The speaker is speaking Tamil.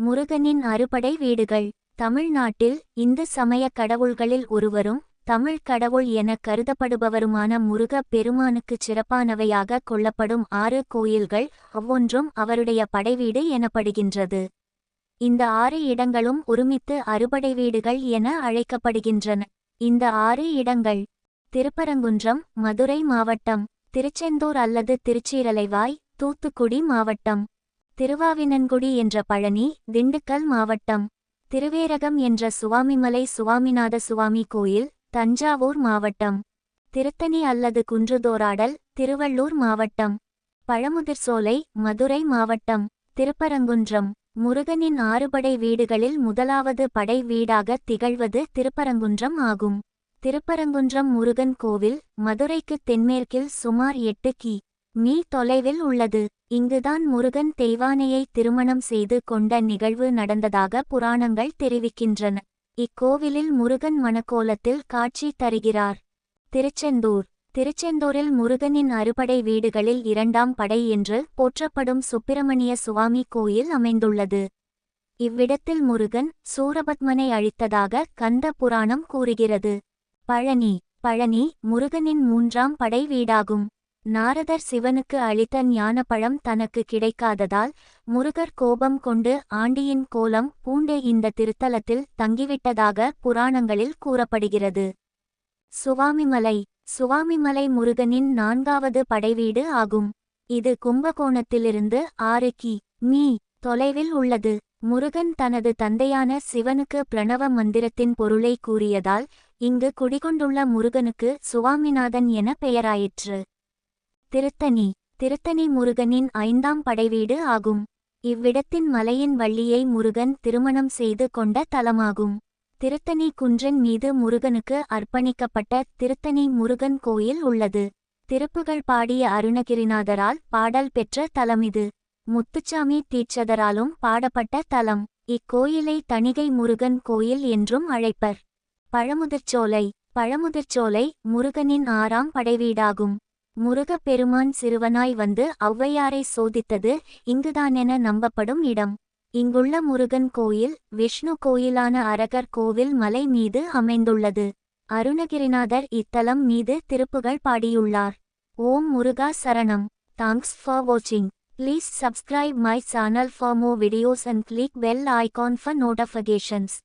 முருகனின் அறுபடை வீடுகள். தமிழ்நாட்டில் இந்து சமய கடவுள்களில் ஒருவரும் தமிழ் கடவுள் என கருதப்படுபவருமான முருகப் பெருமானுக்குச் சிறப்பானவையாக கொள்ளப்படும் ஆறு கோயில்கள் ஒவ்வொன்றும் அவருடைய படைவீடு எனப்படுகின்றது. இந்த ஆறு இடங்களும் ஒருமித்து அறுபடை வீடுகள் என அழைக்கப்படுகின்றன. இந்த ஆறு இடங்கள் திருப்பரங்குன்றம் மதுரை மாவட்டம் திருச்செந்தூர் அல்லது திருச்சீரலைவாய் தூத்துக்குடி மாவட்டம். திருவாவினன்குடி என்ற பழனி திண்டுக்கல் மாவட்டம். திருவேரகம் என்ற சுவாமிமலை சுவாமிநாத சுவாமி கோயில் தஞ்சாவூர் மாவட்டம். திருத்தணி அல்லது குன்றுதோராடல் திருவள்ளூர் மாவட்டம். பழமுதிர்சோலை மதுரை மாவட்டம். திருப்பரங்குன்றம். முருகனின் ஆறுபடை வீடுகளில் முதலாவது படை வீடாக திகழ்வது திருப்பரங்குன்றம் ஆகும். திருப்பரங்குன்றம் முருகன் கோவில் மதுரைக்கு தென்மேற்கில் சுமார் எட்டு கி. மீ தொலைவில் உள்ளது. இங்குதான் முருகன் தெய்வானையை திருமணம் செய்து கொண்ட நிகழ்வு நடந்ததாக புராணங்கள் தெரிவிக்கின்றன. இக்கோவிலில் முருகன் மணக்கோலத்தில் காட்சி தருகிறார். திருச்செந்தூர். திருச்செந்தூரில் முருகனின் அறுபடை வீடுகளில் இரண்டாம் படை என்று போற்றப்படும் சுப்பிரமணிய சுவாமி கோயில் அமைந்துள்ளது. இவ்விடத்தில் முருகன் சூரபத்மனை அழித்ததாக கந்த புராணம் கூறுகிறது. பழனி. பழனி முருகனின் மூன்றாம் படை வீடாகும். நாரதர் சிவனுக்கு அளித்த ஞானப்பழம் தனக்கு கிடைக்காததால் முருகர் கோபம் கொண்டு ஆண்டியின் கோலம் பூண்டே இந்த திருத்தலத்தில் தங்கிவிட்டதாக புராணங்களில் கூறப்படுகிறது. சுவாமிமலை. சுவாமிமலை முருகனின் நான்காவது படைவீடு ஆகும். இது கும்பகோணத்திலிருந்து ஆறு கி. மீ. தொலைவில் உள்ளது. முருகன் தனது தந்தையான சிவனுக்கு பிரணவ மந்திரத்தின் பொருளை கூறியதால் இங்கு குடிகொண்டுள்ள முருகனுக்கு சுவாமிநாதன் என பெயராயிற்று. திருத்தணி. திருத்தணி முருகனின் ஐந்தாம் படைவீடு ஆகும். இவ்விடத்தின் மலையின் வள்ளியை முருகன் திருமணம் செய்து கொண்ட தலமாகும். திருத்தணி குன்றன் மீது முருகனுக்கு அர்ப்பணிக்கப்பட்ட திருத்தணி முருகன் கோயில் உள்ளது. திருப்புகள் பாடிய அருணகிரிநாதரால் பாடல் பெற்ற தலமிது முத்துச்சாமி தீட்சதராலும் பாடப்பட்ட தலம். இக்கோயிலை தணிகை முருகன் கோயில் என்றும் அழைப்பர். பழமுதிர்ச்சோலை. பழமுதிர்ச்சோலை முருகனின் ஆறாம் படைவீடாகும். முருகப் பெருமான் சிறுவனாய் வந்து ஔவையாரை சோதித்தது இங்குதானென நம்பப்படும் இடம். இங்குள்ள முருகன் கோயில் விஷ்ணு கோயிலான அரகர் கோவில் மலை மீது அமைந்துள்ளது. அருணகிரிநாதர் இத்தலம் மீது திருப்புகள் பாடியுள்ளார். ஓம் முருகா சரணம். தேங்க்ஸ் ஃபார் வாட்சிங் please subscribe my channel for more videos and click bell icon for notifications